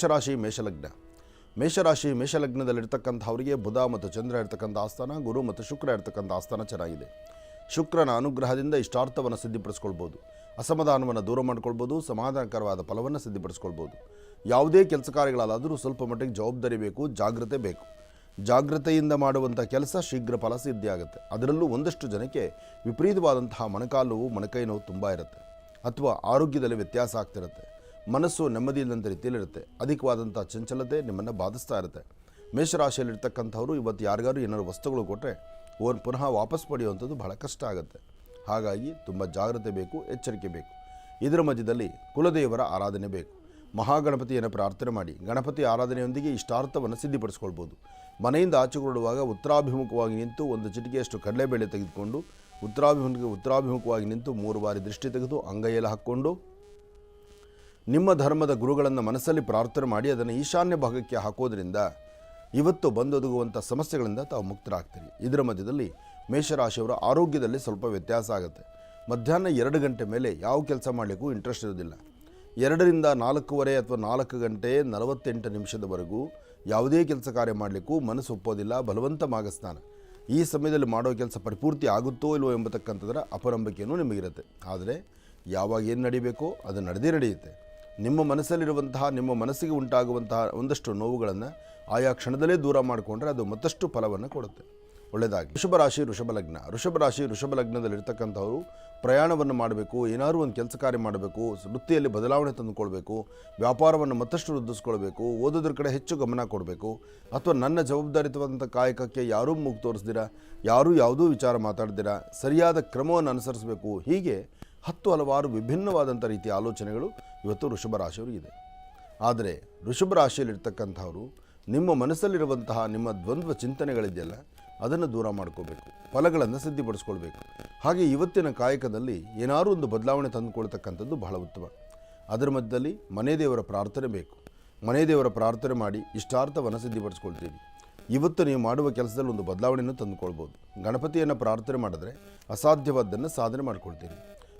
ಮೇಷರಾಶಿ, ಮೇಷಲಗ್ನ. ಮೇಷರಾಶಿ, ಮೇಷಲಗ್ನದಲ್ಲಿರ್ತಕ್ಕಂಥವರಿಗೆ ಬುಧ ಮತ್ತು ಚಂದ್ರ ಇರ್ತಕ್ಕಂಥ ಆಸ್ಥಾನ, ಗುರು ಮತ್ತು ಶುಕ್ರ ಇರ್ತಕ್ಕಂಥ ಆಸ್ಥಾನ ಚೆನ್ನಾಗಿದೆ. ಶುಕ್ರನ ಅನುಗ್ರಹದಿಂದ ಇಷ್ಟಾರ್ಥವನ್ನು ಸಿದ್ಧಿಪಡಿಸ್ಕೊಳ್ಬೋದು. ಅಸಮಾಧಾನವನ್ನು ದೂರ ಮಾಡ್ಕೊಳ್ಬೋದು, ಸಮಾಧಾನಕರವಾದ ಫಲವನ್ನು ಸಿದ್ಧಿಪಡಿಸ್ಕೊಳ್ಬೋದು. ಯಾವುದೇ ಕೆಲಸ ಕಾರ್ಯಗಳಾದರೂ ಸ್ವಲ್ಪ ಮಟ್ಟಿಗೆ ಜವಾಬ್ದಾರಿ ಬೇಕು, ಜಾಗ್ರತೆ ಬೇಕು. ಜಾಗ್ರತೆಯಿಂದ ಮಾಡುವಂಥ ಕೆಲಸ ಶೀಘ್ರ ಫಲ ಸಿದ್ಧಿಯಾಗುತ್ತೆ. ಅದರಲ್ಲೂ ಒಂದಷ್ಟು ಜನಕ್ಕೆ ವಿಪರೀತವಾದಂತಹ ಮೊಣಕಾಲು, ಮೊಣಕೈ ನೋವು ತುಂಬ ಇರುತ್ತೆ. ಅಥವಾ ಆರೋಗ್ಯದಲ್ಲಿ ವ್ಯತ್ಯಾಸ ಆಗ್ತಿರುತ್ತೆ. ಮನಸ್ಸು ನೆಮ್ಮದಿ ಇಲ್ಲದಂಥ ರೀತಿಯಲ್ಲಿರುತ್ತೆ. ಅಧಿಕವಾದಂಥ ಚಂಚಲತೆ ನಿಮ್ಮನ್ನು ಬಾಧಿಸ್ತಾ ಇರುತ್ತೆ. ಮೇಷರಾಶಿಯಲ್ಲಿರ್ತಕ್ಕಂಥವ್ರು ಇವತ್ತು ಯಾರಿಗಾರು ಏನಾದ್ರು ವಸ್ತುಗಳು ಕೊಟ್ಟರೆ ಅವ್ರನ್ನ ಪುನಃ ವಾಪಸ್ ಪಡೆಯುವಂಥದ್ದು ಬಹಳ ಕಷ್ಟ ಆಗುತ್ತೆ. ಹಾಗಾಗಿ ತುಂಬ ಜಾಗ್ರತೆ ಬೇಕು, ಎಚ್ಚರಿಕೆ ಬೇಕು. ಇದರ ಮಧ್ಯದಲ್ಲಿ ಕುಲದೇವರ ಆರಾಧನೆ ಬೇಕು. ಮಹಾಗಣಪತಿಯನ್ನು ಪ್ರಾರ್ಥನೆ ಮಾಡಿ, ಗಣಪತಿ ಆರಾಧನೆಯೊಂದಿಗೆ ಇಷ್ಟಾರ್ಥವನ್ನು ಸಿದ್ಧಿಪಡಿಸ್ಕೊಳ್ಬೋದು. ಮನೆಯಿಂದ ಆಚೆ ಉತ್ತರಾಭಿಮುಖವಾಗಿ ನಿಂತು ಒಂದು ಚಿಟಿಕೆಯಷ್ಟು ಕಡಲೆಬೇಳೆ ತೆಗೆದುಕೊಂಡು, ಉತ್ತರಾಭಿಮುಖ, ಉತ್ತರಾಭಿಮುಖವಾಗಿ ನಿಂತು ಮೂರು ಬಾರಿ ದೃಷ್ಟಿ ತೆಗೆದು ಅಂಗೈಯಲ್ಲಿ ಹಾಕ್ಕೊಂಡು ನಿಮ್ಮ ಧರ್ಮದ ಗುರುಗಳನ್ನು ಮನಸ್ಸಲ್ಲಿ ಪ್ರಾರ್ಥನೆ ಮಾಡಿ ಅದನ್ನು ಈಶಾನ್ಯ ಭಾಗಕ್ಕೆ ಹಾಕೋದ್ರಿಂದ ಇವತ್ತು ಬಂದೊದಗುವಂಥ ಸಮಸ್ಯೆಗಳಿಂದ ತಾವು ಮುಕ್ತರಾಗ್ತೀರಿ. ಇದರ ಮಧ್ಯದಲ್ಲಿ ಮೇಷರಾಶಿಯವರ ಆರೋಗ್ಯದಲ್ಲಿ ಸ್ವಲ್ಪ ವ್ಯತ್ಯಾಸ ಆಗುತ್ತೆ. ಮಧ್ಯಾಹ್ನ ಎರಡು ಗಂಟೆ ಮೇಲೆ ಯಾವ ಕೆಲಸ ಮಾಡಲಿಕ್ಕೂ ಇಂಟ್ರೆಸ್ಟ್ ಇರೋದಿಲ್ಲ. ಎರಡರಿಂದ ನಾಲ್ಕೂವರೆ ಅಥವಾ ನಾಲ್ಕು ಗಂಟೆ ನಲವತ್ತೆಂಟು ನಿಮಿಷದವರೆಗೂ ಯಾವುದೇ ಕೆಲಸ ಕಾರ್ಯ ಮಾಡಲಿಕ್ಕೂ ಮನಸ್ಸು ಒಪ್ಪೋದಿಲ್ಲ, ಬಲವಂತ ಮಾಗಸ್ನಾನ ಈ ಸಮಯದಲ್ಲಿ ಮಾಡೋ ಕೆಲಸ ಪರಿಪೂರ್ತಿ ಆಗುತ್ತೋ ಇಲ್ವೋ ಎಂಬತಕ್ಕಂಥದ್ದರ ಅಪನಂಬಿಕೆಯೂ ನಿಮಗಿರುತ್ತೆ. ಆದರೆ ಯಾವಾಗ ಏನು ನಡೀಬೇಕೋ ಅದು ನಡೆದೇ ನಡೆಯುತ್ತೆ. ನಿಮ್ಮ ಮನಸ್ಸಲ್ಲಿರುವಂತಹ, ನಿಮ್ಮ ಮನಸ್ಸಿಗೆ ಉಂಟಾಗುವಂತಹ ಒಂದಷ್ಟು ನೋವುಗಳನ್ನು ಆಯಾ ಕ್ಷಣದಲ್ಲೇ ದೂರ ಮಾಡಿಕೊಂಡ್ರೆ ಅದು ಮತ್ತಷ್ಟು ಫಲವನ್ನು ಕೊಡುತ್ತೆ. ಒಳ್ಳೆಯದಾಗಿ ವೃಷಭ ರಾಶಿ, ವೃಷಭ ಲಗ್ನ. ವೃಷಭ ರಾಶಿ, ವೃಷಭ ಲಗ್ನದಲ್ಲಿರ್ತಕ್ಕಂಥವರು ಪ್ರಯಾಣವನ್ನು ಮಾಡಬೇಕು, ಏನಾದರೂ ಒಂದು ಕೆಲಸ ಕಾರ್ಯ ಮಾಡಬೇಕು ವೃತ್ತಿಯಲ್ಲಿ ಬದಲಾವಣೆ ತಂದುಕೊಳ್ಬೇಕು, ವ್ಯಾಪಾರವನ್ನು ಮತ್ತಷ್ಟು ವೃದ್ಧಿಸ್ಕೊಳ್ಬೇಕು, ಓದೋದ್ರ ಕಡೆ ಹೆಚ್ಚು ಗಮನ ಕೊಡಬೇಕು, ಅಥವಾ ನನ್ನ ಜವಾಬ್ದಾರಿತವಾದಂಥ ಕಾಯಕಕ್ಕೆ ಯಾರೂ ಮೂಗು ತೋರಿಸ್ದಿರ, ಯಾರೂ ಯಾವುದೂ ವಿಚಾರ ಮಾತಾಡ್ದಿರ, ಸರಿಯಾದ ಕ್ರಮವನ್ನು ಅನುಸರಿಸಬೇಕು, ಹೀಗೆ ಹತ್ತು ಹಲವಾರು ವಿಭಿನ್ನವಾದಂಥ ರೀತಿಯ ಆಲೋಚನೆಗಳು ಇವತ್ತು ವೃಷಭ ಇದೆ ಆದರೆ ವೃಷಭ ರಾಶಿಯಲ್ಲಿರ್ತಕ್ಕಂಥವರು ನಿಮ್ಮ ಮನಸ್ಸಲ್ಲಿರುವಂತಹ ನಿಮ್ಮ ದ್ವಂದ್ವ ಚಿಂತನೆಗಳಿದೆಯಲ್ಲ, ಅದನ್ನು ದೂರ ಮಾಡ್ಕೋಬೇಕು, ಫಲಗಳನ್ನು ಸಿದ್ಧಿಪಡಿಸ್ಕೊಳ್ಬೇಕು. ಹಾಗೆ ಇವತ್ತಿನ ಕಾಯಕದಲ್ಲಿ ಏನಾದರೂ ಒಂದು ಬದಲಾವಣೆ ತಂದುಕೊಳ್ತಕ್ಕಂಥದ್ದು ಬಹಳ ಉತ್ತಮ. ಅದರ ಮಧ್ಯದಲ್ಲಿ ಮನೆ ದೇವರ ಪ್ರಾರ್ಥನೆ ಬೇಕು. ಮನೆ ದೇವರ ಪ್ರಾರ್ಥನೆ ಮಾಡಿ ಇಷ್ಟಾರ್ಥವನ್ನು ಸಿದ್ಧಿಪಡಿಸ್ಕೊಳ್ತೀವಿ. ಇವತ್ತು ನೀವು ಮಾಡುವ ಕೆಲಸದಲ್ಲಿ ಒಂದು ಬದಲಾವಣೆಯನ್ನು ತಂದುಕೊಳ್ಬೋದು. ಗಣಪತಿಯನ್ನು ಪ್ರಾರ್ಥನೆ ಮಾಡಿದ್ರೆ ಅಸಾಧ್ಯವಾದ್ದನ್ನು ಸಾಧನೆ ಮಾಡ್ಕೊಳ್ತೀರಿ.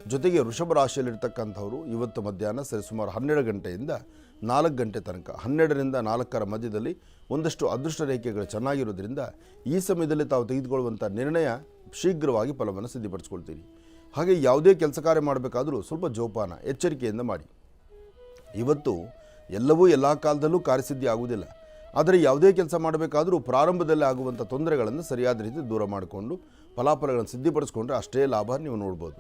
ಜೊತೆಗೆ ವೃಷಭ ರಾಶಿಯಲ್ಲಿರ್ತಕ್ಕಂಥವರು ಇವತ್ತು ಮಧ್ಯಾಹ್ನ ಸರಿ ಸುಮಾರು ಹನ್ನೆರಡು ಗಂಟೆಯಿಂದ ನಾಲ್ಕು ಗಂಟೆ ತನಕ, ಹನ್ನೆರಡರಿಂದ ನಾಲ್ಕರ ಮಧ್ಯದಲ್ಲಿ ಒಂದಷ್ಟು ಅದೃಷ್ಟ ರೇಖೆಗಳು ಚೆನ್ನಾಗಿರೋದ್ರಿಂದ ಈ ಸಮಯದಲ್ಲಿ ತಾವು ತೆಗೆದುಕೊಳ್ಳುವಂಥ ನಿರ್ಣಯ ಶೀಘ್ರವಾಗಿ ಫಲವನ್ನು ಸಿದ್ಧಪಡಿಸ್ಕೊಳ್ತೀರಿ. ಹಾಗೆ ಯಾವುದೇ ಕೆಲಸ ಕಾರ್ಯ ಮಾಡಬೇಕಾದರೂ ಸ್ವಲ್ಪ ಜೋಪಾನ, ಎಚ್ಚರಿಕೆಯಿಂದ ಮಾಡಿ. ಇವತ್ತು ಎಲ್ಲವೂ ಎಲ್ಲ ಕಾಲದಲ್ಲೂ ಕಾರ್ಯಸಿದ್ಧಿ ಆಗುವುದಿಲ್ಲ. ಆದರೆ ಯಾವುದೇ ಕೆಲಸ ಮಾಡಬೇಕಾದರೂ ಪ್ರಾರಂಭದಲ್ಲಿ ಆಗುವಂಥ ತೊಂದರೆಗಳನ್ನು ಸರಿಯಾದ ರೀತಿ ದೂರ ಮಾಡಿಕೊಂಡು ಫಲಾಫಲಗಳನ್ನು ಸಿದ್ಧಪಡಿಸ್ಕೊಂಡ್ರೆ ಅಷ್ಟೇ ಲಾಭ ನೀವು ನೋಡ್ಬೋದು.